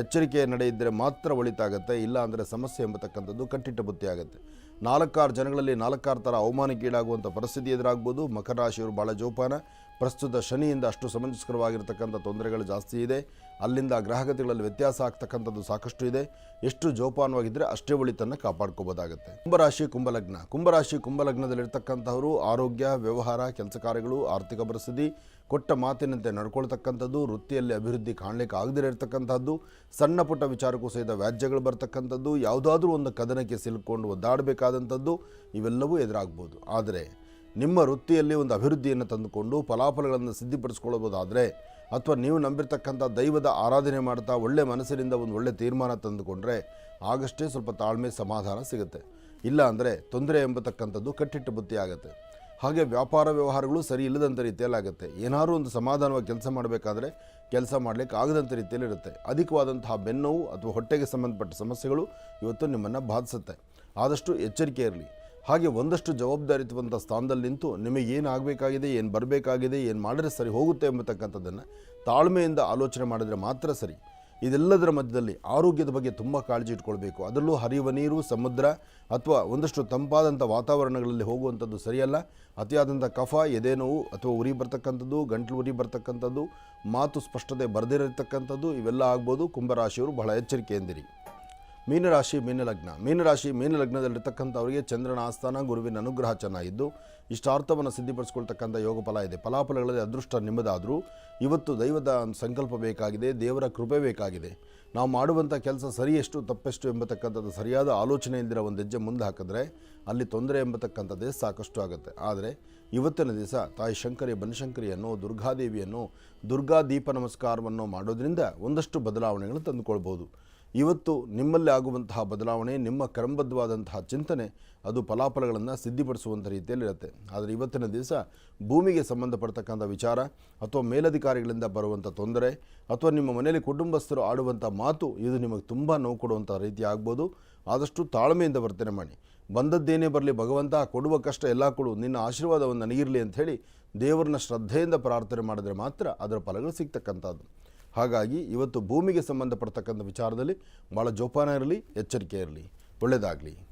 ಎಚ್ಚರಿಕೆ ನಡೆಯಿದ್ದರೆ ಮಾತ್ರ ಒಳಿತಾಗುತ್ತೆ, ಇಲ್ಲ ಅಂದರೆ ಸಮಸ್ಯೆ ಎಂಬತಕ್ಕಂಥದ್ದು ಕಟ್ಟಿಟ್ಟ ಬುತ್ತಿ ಆಗುತ್ತೆ ನಾಲ್ಕಾರು ಜನಗಳಲ್ಲಿ ನಾಲ್ಕಾರು ಥರ ಅವಮಾನಕ್ಕೀಡಾಗುವಂಥ ಪರಿಸ್ಥಿತಿ ಎದುರಾಗ್ಬೋದು. ಮಕರ ರಾಶಿಯವರು ಭಾಳ ಜೋಪಾನ. ಪ್ರಸ್ತುತ ಶನಿಯಿಂದ ಅಷ್ಟು ಸಮಂಜಸ್ಕರವಾಗಿರ್ತಕ್ಕಂಥ ತೊಂದರೆಗಳು ಜಾಸ್ತಿ ಇದೆ. ಅಲ್ಲಿಂದ ಗ್ರಹಗತಿಗಳಲ್ಲಿ ವ್ಯತ್ಯಾಸ ಆಗ್ತಕ್ಕಂಥದ್ದು ಸಾಕಷ್ಟು ಇದೆ. ಎಷ್ಟು ಜೋಪಾನವಾಗಿದ್ದರೆ ಅಷ್ಟೇ ಒಳಿತನ್ನು ಕಾಪಾಡ್ಕೋಬೋದಾಗುತ್ತೆ. ಕುಂಭರಾಶಿ, ಕುಂಭಲಗ್ನ. ಕುಂಭರಾಶಿ, ಕುಂಭಲಗ್ನದಲ್ಲಿರ್ತಕ್ಕಂಥವರು ಆರೋಗ್ಯ, ವ್ಯವಹಾರ, ಕೆಲಸ ಕಾರ್ಯಗಳು, ಆರ್ಥಿಕ ಪರಿಸ್ಥಿತಿ, ಕೊಟ್ಟ ಮಾತಿನಂತೆ ನಡ್ಕೊಳ್ತಕ್ಕಂಥದ್ದು, ವೃತ್ತಿಯಲ್ಲಿ ಅಭಿವೃದ್ಧಿ ಕಾಣಲಿಕ್ಕೆ ಆಗದೇ ಇರತಕ್ಕಂಥದ್ದು, ಸಣ್ಣ ಪುಟ್ಟ ವಿಚಾರಕ್ಕೂ ಸಹಿತ ವ್ಯಾಜ್ಯಗಳು ಬರ್ತಕ್ಕಂಥದ್ದು, ಯಾವುದಾದ್ರೂ ಒಂದು ಕದನಕ್ಕೆ ಸಿಲುಕೊಂಡು ಒದ್ದಾಡಬೇಕಾದಂಥದ್ದು, ಇವೆಲ್ಲವೂ ಎದುರಾಗ್ಬೋದು. ಆದರೆ ನಿಮ್ಮ ವೃತ್ತಿಯಲ್ಲಿ ಒಂದು ಅಭಿವೃದ್ಧಿಯನ್ನು ತಂದುಕೊಂಡು ಫಲಾಫಲಗಳನ್ನು ಸಿದ್ಧಿಪಡಿಸ್ಕೊಳ್ಬೋದಾದರೆ ಅಥವಾ ನೀವು ನಂಬಿರ್ತಕ್ಕಂಥ ದೈವದ ಆರಾಧನೆ ಮಾಡ್ತಾ ಒಳ್ಳೆ ಮನಸ್ಸಿನಿಂದ ಒಂದು ಒಳ್ಳೆ ತೀರ್ಮಾನ ತಂದುಕೊಂಡ್ರೆ ಆಗಷ್ಟೇ ಸ್ವಲ್ಪ ತಾಳ್ಮೆ ಸಮಾಧಾನ ಸಿಗುತ್ತೆ. ಇಲ್ಲ ಅಂದರೆ ತೊಂದರೆ ಎಂಬತಕ್ಕಂಥದ್ದು ಕಟ್ಟಿಟ್ಟ ಬುತ್ತಿ ಆಗುತ್ತೆ. ಹಾಗೆ ವ್ಯಾಪಾರ ವ್ಯವಹಾರಗಳು ಸರಿ ಇಲ್ಲದಂಥ ರೀತಿಯಲ್ಲಾಗುತ್ತೆ ಏನಾದರೂ ಒಂದು ಸಮಾಧಾನವಾಗಿ ಕೆಲಸ ಮಾಡಬೇಕಾದ್ರೆ ಕೆಲಸ ಮಾಡಲಿಕ್ಕೆ ಆಗದಂಥ ರೀತಿಯಲ್ಲಿ ಇರುತ್ತೆ. ಅಧಿಕವಾದಂತಹ ಬೆನ್ನೋವು ಅಥವಾ ಹೊಟ್ಟೆಗೆ ಸಂಬಂಧಪಟ್ಟ ಸಮಸ್ಯೆಗಳು ಇವತ್ತು ನಿಮ್ಮನ್ನು ಬಾಧಿಸುತ್ತೆ. ಆದಷ್ಟು ಎಚ್ಚರಿಕೆ ಇರಲಿ. ಹಾಗೆ ಒಂದಷ್ಟು ಜವಾಬ್ದಾರಿತ್ವಂಥ ಸ್ಥಾನದಲ್ಲಿ ನಿಂತು ನಿಮಗೆ ಏನು ಆಗಬೇಕಾಗಿದೆ ಏನು ಬರಬೇಕಾಗಿದೆ, ಏನು ಮಾಡಿದ್ರೆ ಸರಿ ಹೋಗುತ್ತೆ ಎಂಬತಕ್ಕಂಥದ್ದನ್ನು ತಾಳ್ಮೆಯಿಂದ ಆಲೋಚನೆ ಮಾಡಿದರೆ ಮಾತ್ರ ಸರಿ. ಇದೆಲ್ಲದರ ಮಧ್ಯದಲ್ಲಿ ಆರೋಗ್ಯದ ಬಗ್ಗೆ ತುಂಬ ಕಾಳಜಿ ಇಟ್ಕೊಳ್ಬೇಕು. ಅದರಲ್ಲೂ ಹರಿಯುವ ನೀರು, ಸಮುದ್ರ ಅಥವಾ ಒಂದಷ್ಟು ತಂಪಾದಂಥ ವಾತಾವರಣಗಳಲ್ಲಿ ಹೋಗುವಂಥದ್ದು ಸರಿಯಲ್ಲ. ಅತಿಯಾದಂಥ ಕಫ, ಎದೆ ನೋವು ಅಥವಾ ಉರಿ ಬರ್ತಕ್ಕಂಥದ್ದು, ಗಂಟ್ಲು ಉರಿ ಬರ್ತಕ್ಕಂಥದ್ದು, ಮಾತು ಸ್ಪಷ್ಟತೆ ಬರೆದಿರತಕ್ಕಂಥದ್ದು ಇವೆಲ್ಲ ಆಗ್ಬೋದು. ಕುಂಭರಾಶಿಯವರು ಬಹಳ ಎಚ್ಚರಿಕೆಯಿಂದಿರಿ. ಮೀನರಾಶಿ, ಮೀನಲಗ್ನ. ಮೀನರಾಶಿ, ಮೀನಲಗ್ನದಲ್ಲಿರ್ತಕ್ಕಂಥವರಿಗೆ ಚಂದ್ರನ ಆಸ್ಥಾನ, ಗುರುವಿನ ಅನುಗ್ರಹ ಚೆನ್ನಾಗಿದ್ದು ಇಷ್ಟಾರ್ಥವನ್ನು ಸಿದ್ಧಿಪಡಿಸ್ಕೊಳ್ತಕ್ಕಂಥ ಯೋಗ ಫಲ ಇದೆ. ಫಲಾಫಲಗಳಲ್ಲಿ ಅದೃಷ್ಟ ನಿಮ್ಮದಾದರೂ, ಇವತ್ತು ದೈವದ ಸಂಕಲ್ಪ ಬೇಕಾಗಿದೆ, ದೇವರ ಕೃಪೆ ಬೇಕಾಗಿದೆ. ನಾವು ಮಾಡುವಂಥ ಕೆಲಸ ಸರಿಯೆಷ್ಟು, ತಪ್ಪೆಷ್ಟು ಎಂಬತಕ್ಕಂಥದ್ದು ಸರಿಯಾದ ಆಲೋಚನೆಯಿಂದಿರ ಒಂದು ಹೆಜ್ಜೆ ಮುಂದೆ ಹಾಕಿದ್ರೆ, ಅಲ್ಲಿ ತೊಂದರೆ ಎಂಬತಕ್ಕಂಥದ್ದೇ ಸಾಕಷ್ಟು ಆಗುತ್ತೆ. ಆದರೆ, ಇವತ್ತಿನ ದಿವಸ ತಾಯಿ ಶಂಕರಿ ಬನಶಂಕರಿಯನ್ನು ದುರ್ಗಾದೇವಿಯನ್ನು ದುರ್ಗಾ ದೀಪ ನಮಸ್ಕಾರವನ್ನು ಮಾಡೋದರಿಂದ ಒಂದಷ್ಟು ಬದಲಾವಣೆಗಳನ್ನು ತಂದುಕೊಳ್ಬೋದು. ಇವತ್ತು ನಿಮ್ಮಲ್ಲಿ ಆಗುವಂತಹ ಬದಲಾವಣೆ, ನಿಮ್ಮ ಕ್ರಮಬದ್ಧವಾದಂತಹ ಚಿಂತನೆ ಅದು ಫಲಾಫಲಗಳನ್ನು ಸಿದ್ಧಿಪಡಿಸುವಂಥ ರೀತಿಯಲ್ಲಿರುತ್ತೆ. ಆದರೆ ಇವತ್ತಿನ ದಿವಸ ಭೂಮಿಗೆ ಸಂಬಂಧಪಡ್ತಕ್ಕಂಥ ವಿಚಾರ ಅಥವಾ ಮೇಲಧಿಕಾರಿಗಳಿಂದ ಬರುವಂಥ ತೊಂದರೆ ಅಥವಾ ನಿಮ್ಮ ಮನೆಯಲ್ಲಿ ಕುಟುಂಬಸ್ಥರು ಆಡುವಂಥ ಮಾತು, ಇದು ನಿಮಗೆ ತುಂಬ ನೋವು ಕೊಡುವಂಥ ರೀತಿ ಆಗ್ಬೋದು. ಆದಷ್ಟು ತಾಳ್ಮೆಯಿಂದ ವರ್ತನೆ ಮಾಡಿ. ಬಂದದ್ದೇನೇ ಬರಲಿ, ಭಗವಂತ ಕೊಡುವ ಕಷ್ಟ ಎಲ್ಲ ಕೊಡು, ನಿನ್ನ ಆಶೀರ್ವಾದವನ್ನು ನನಗಿರಲಿ ಅಂಥೇಳಿ ದೇವರನ್ನ ಶ್ರದ್ಧೆಯಿಂದ ಪ್ರಾರ್ಥನೆ ಮಾಡಿದರೆ ಮಾತ್ರ ಅದರ ಫಲಗಳು ಸಿಗ್ತಕ್ಕಂಥದ್ದು. ಹಾಗಾಗಿ ಇವತ್ತು ಭೂಮಿಗೆ ಸಂಬಂಧಪಡ್ತಕ್ಕಂಥ ವಿಚಾರದಲ್ಲಿ ಭಾಳ ಜೋಪಾನ ಇರಲಿ ಎಚ್ಚರಿಕೆ ಇರಲಿ. ಒಳ್ಳೆಯದಾಗಲಿ.